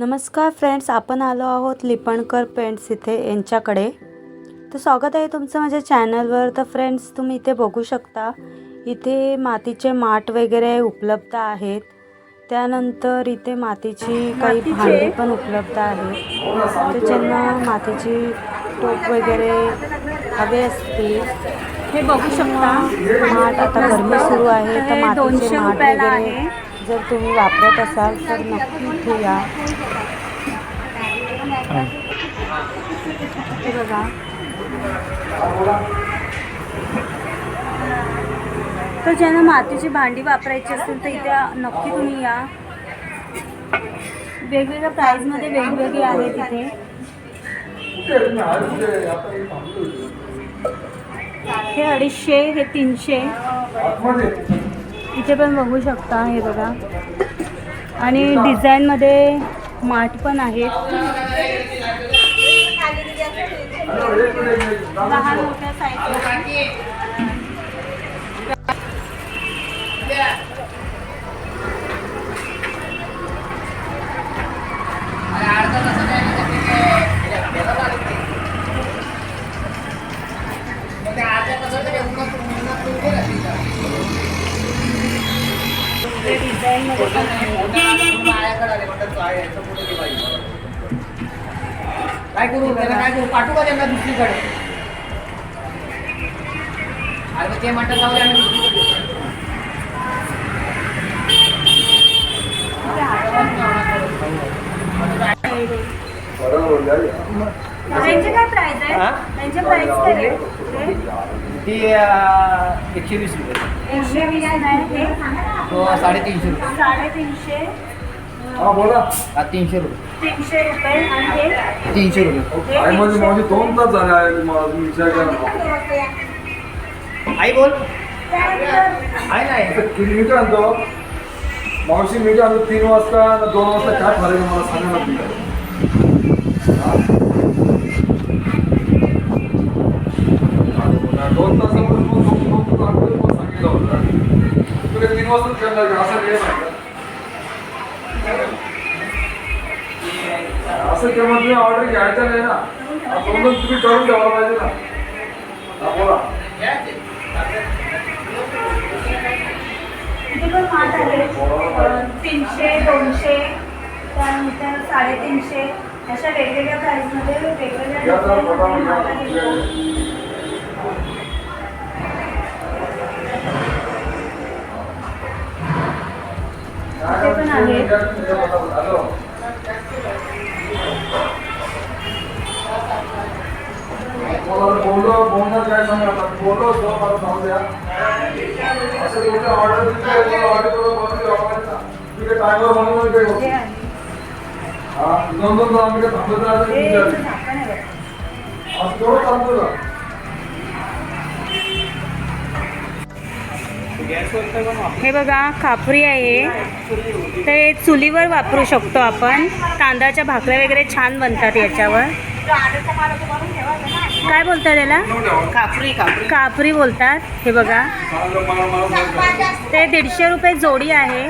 नमस्कार फ्रेंड्स आपण आलो आहोत लिपणकर पेंट्स इथे यांच्याकडे तर स्वागत आहे तुमचं माझ्या चॅनलवर तर फ्रेंड्स तुम्ही इथे बघू शकता इथे मातीचे माठ वगैरे उपलब्ध आहेत त्यानंतर इथे मातीची काही? भांडी पण उपलब्ध आहेत तर ज्यांना मातीची टोप वगैरे हवे असतील हे बघू शकता माठ आता गरमी सुरू आहे तर मातीचे माठ वगैरे आहे. जर तुम्ही वापरत असाल तर नक्की इथे या. बघा. तर ज्यांना मातीची भांडी वापरायची असेल तर इथे नक्की तुम्ही या. वेगवेगळ्या प्राईजमध्ये वेगवेगळे आहेत तिथे हे अडीचशे हे तीनशे. इथे पण बघू शकता हे बघा. आणि डिझाईनमध्ये माठ पण आहेत. डिझाईनमध्ये काय करू त्याला काय करू पाठवू का त्यांना दुसरीकडे अरे ते म्हणतात जाऊ आम्ही दुसरीकडे Thank you. त्यांचे काय प्राइस आहे हा? त्यांचे प्राइस काय आहे हे? ती अं, एकशे वीस रुपये. एकशे वीस नाही हे? तो साडेतीनशे रुपये. साडेतीनशे? हा, तीनशे रुपये. तीनशे रुपये आणि हे? तीनशे रुपये. आई माझी माझी दोन तास झाले आहे अजून विचार करा आई बोल. आहे नाही. किती मीटर आणतो? मावशी मीटर आणतो तीन वाजता दोन वाजता काय फरक आहे मला सांगा ना. असं वेळ नाही केव्हा तुम्ही ऑर्डर घ्यायचा नाही ना आपण तुम्ही करून ठेवायला पाहिजे ना बोला तीनशे दोनशे त्यानंतर साडेतीनशे. अशा वेगवेगळ्या प्राईसमध्ये वेगवेगळ्या या जरा डिझाईनमध्ये फटाफट माठ या. आहेत. ते पण आहे. हॅलो मला बोललो बोलणार काय सांगा आता बोललो तो मला सांगू द्या असं तुमचं ऑर्डर दिली ऑर्डर करून बनवली वापरायचा तुम्ही काय टायमर बनवून काय हे होतं आहे. हा दोन दोन तास आम्ही काय थांबत राहायचं हे बघा. असं तेवढं चालतं का हे बघा खापरी आहे ते चुलीवर वापरू शकतो आपण. तांदळाच्या भाकऱ्या वगैरे छान बनतात याच्यावर. काय बोलतात त्याला कापरी कापरी. कापरी बोलतात. हे बघा. ते दीडशे रुपये जोडी आहे.